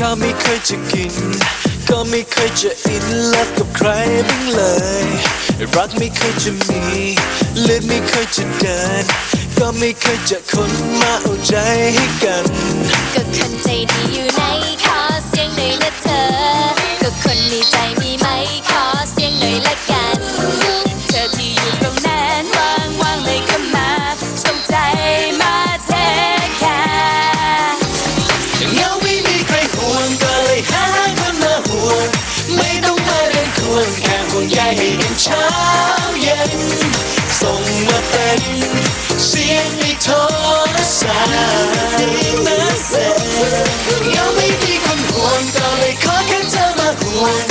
ก็ไม่เคยจะกิน ก็ไม่เคยจะอินเลิฟกับใครบ้างเลย รักไม่เคยจะมีเลือดไม่เคยจะเดิน ก็ไม่เคยจะคนมาเอาใจให้กัน ก็คนใจดีอยู่ในขอเสียงหน่อยนะเธอ ก็คนมีใจ ช้าเย็น ส่งมาเป็นเสียงในโทรศัพท์นะเสร็จเงไม่มีคนห่วงก็เลยขอแค่เธอมาห่วง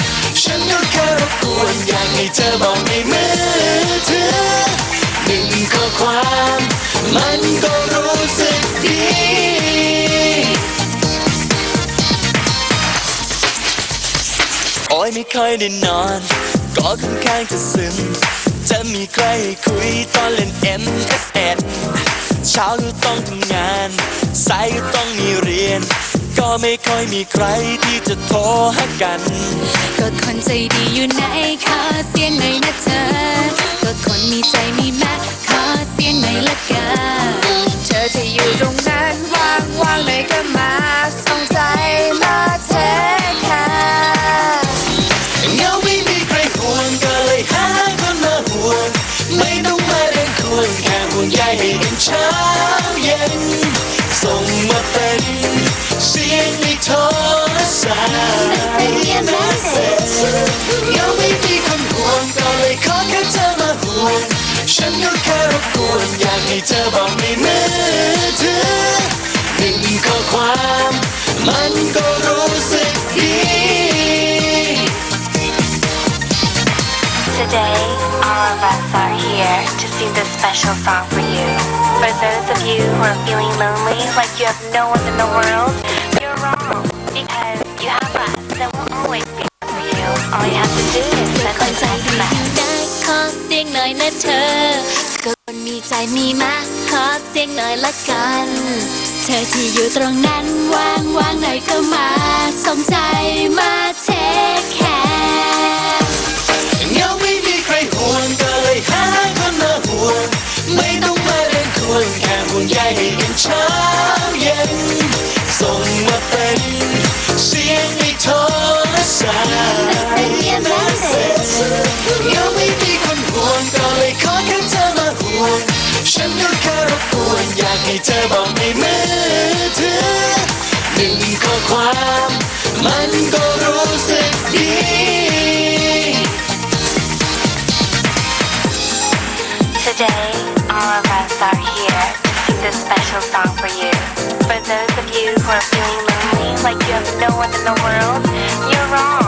ฉันก็แค่รบกวนอยากให้เธอบอกในมือถือหนึ่งข้อความมันก็รู้สึกดีโอ้ยไม่เคยได้นอน ก็ค่อนข้างจะซึมจะมีใครคุยตอนเล่น MSN เช้าก็ต้องทำงานสายก็ต้องมีเรียน ก็ไม่ค่อยมีใครที่จะโทรหากัน ก็คนใจดีอยู่ไหนคะเสียงหน่อยนะเธอ ก็คนมีใจมีแม้ เสียงในโทรศัพท์นะเสร็จเงาไม่มีคนห่วงก็เลยขอแค่เธอมาห่วงฉันก็แค่รบกวนอยากให้เธอบอกในมือถือหนึ่งข้อความมันก็ร Today, all of us are here to sing this special song for you. For those of you who are feeling lonely, like you have no one in the world, you're wrong. Because you have us, and we'll always be here for you. All you have to do is send us an ดีอยู่ SMS. ไหนขอเสียงหน่อยนะเธอก็คนมีใจมีม้ขอเสียงหน่อยละกัน เธอที่อยู่ตรงนั้นว่างว่างๆหน่อยก็มาสนใจ รศัพท์นะเสร็จเงาไม่มีคนห่วงก็เลยขอแค่เธอมาห่วงฉันก็แค่รบกวนอยากให้เธอบอกในมือถือหนึ่งข้อความมันก็รู้สึกดี like you have no one in the world, you're wrong.